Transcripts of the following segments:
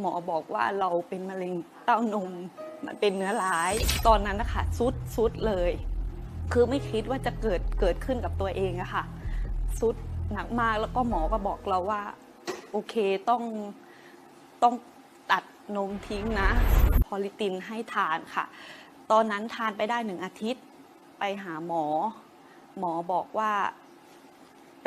หมอบอกว่าเราเป็นมะเร็งเต้านม มันเป็นเนื้อร้าย ตอนนั้นนะคะสุดสุดเลย คือไม่คิดว่าจะเกิดเกิดขึ้นกับตัวเองอะค่ะสุดหนักมากแล้วก็หมอก็บอกเราว่า โอเคต้องต้องตัดนมทิ้งนะ พอลิตินให้ทานค่ะ ตอนนั้นทานไปได้หนึ่งอาทิตย์ ไปหาหมอ หมอบอกว่า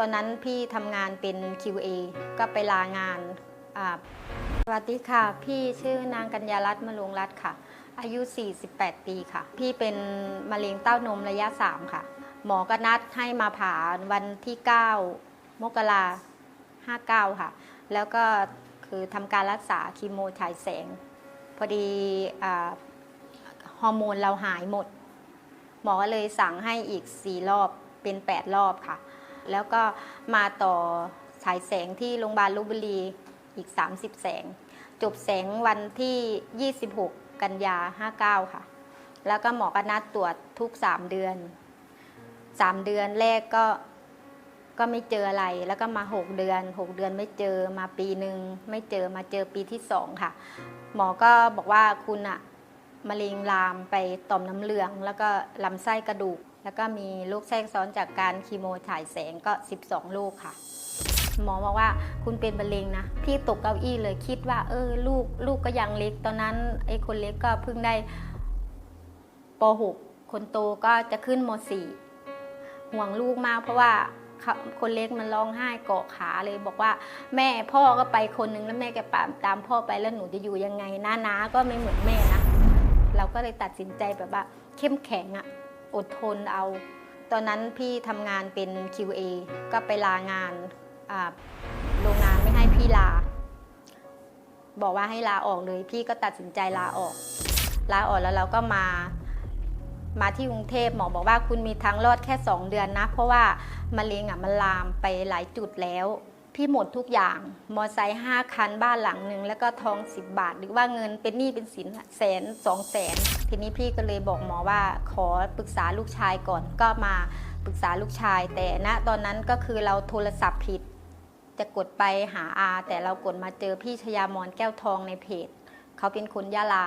ตอนนั้นพี่ทำงานเป็น QA ก็ไปลางานสวัสดีค่ะ พี่ชื่อนางกัญญารัตน์มะลวงรัตน์ค่ะ อายุ 48 ปีค่ะ พี่เป็นมะเร็งเต้านมระยะ 3 ค่ะ หมอก็นัดให้มาผ่าวันที่ 9 มกรา59 ค่ะ แล้วก็คือทำการรักษาคีโมฉายแสง พอดีฮอร์โมนเราหายหมด หมอก็เลยสั่งให้อีก 4 รอบเป็น 8 รอบค่ะ แล้วก็มาต่อฉายแสงที่โรงพยาบาลลพบุรีอีก 30 แสง จบแสงวันที่ 26 กันยา 59 ค่ะ แล้วก็หมอก็นัดตรวจทุก 3 เดือน 3 เดือนแรกก็ก็ไม่เจออะไร แล้วก็มา 6 เดือน 6 เดือนไม่เจอมาปีหนึ่งไม่เจอมาเจอปีที่ 2 ค่ะ หมอก็บอกว่าคุณอะมะเร็งลามไปต่อมน้ำเหลือง แล้วก็ลำไส้กระดูก แล้วก็มีโรคแทรกซ้อนจากการคีโมฉายแสงก็ 12โรคค่ะ หมอบอกว่าคุณเป็นมะเร็งนะ พี่ตกเก้าอี้เลยคิดว่า เออ ลูกลูกก็ยังเล็ก ตอนนั้นไอ้คนเล็กก็เพิ่งได้ป .6 คนโตก็จะขึ้นม .4 ห่วงลูกมากเพราะว่าคนเล็กมันร้องไห้เกาะขาเลยบอกว่า แม่พ่อก็ไปคนนึงแล้วแม่แกตามตามพ่อไปแล้วหนูจะอยู่ยังไงน้านาก็ไม่เหมือนแม่นะเราก็เลยตัดสินใจแบบว่า เข้มแข็งอะ อดทนเอา ตอนนั้นพี่ทำงานเป็น QA ก็ไปลางานโรงงานไม่ให้พี่ลา บอกว่าให้ลาออกเลย พี่ก็ตัดสินใจลาออก ลาออกแล้วเราก็มา มาที่กรุงเทพหมอบอกว่าคุณมีทางรอดแค่ 2 เดือนนะ เพราะว่ามะเร็งอะมันลามไปหลายจุดแล้ว พี่หมดทุกอย่าง มอไซค์ห้าคันบ้านหลังหนึ่งแล้วก็ทอง10บบาท หรือว่าเงินเป็นหนี้เป็นสินแสนสองแสนทีนี้พี่ก็เลยบอกหมอว่าขอปรึกษาลูกชายก่อนก็มาปรึกษาลูกชาย แต่ณตอนนั้นก็คือเราโทรศัพท์ผิด จะกดไปหาอา แต่เรากดมาเจอพี่ชยามอนแก้วทองในเพจ เขาเป็นคนยะลา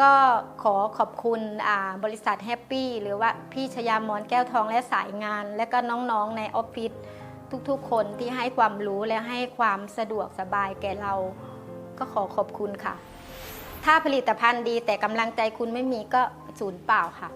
ก็ขอขอบคุณบริษัทแฮปปี้หรือว่าพี่ชยามอนแก้วทองและสายงาน และก็น้องๆในออฟฟิศทุกๆ คนที่ให้ความรู้และให้ความสะดวกสบายแก่เรา ก็ขอขอบคุณค่ะ ถ้าผลิตภัณฑ์ดีแต่กำลังใจคุณไม่มีก็ศูนย์เปล่าค่ะ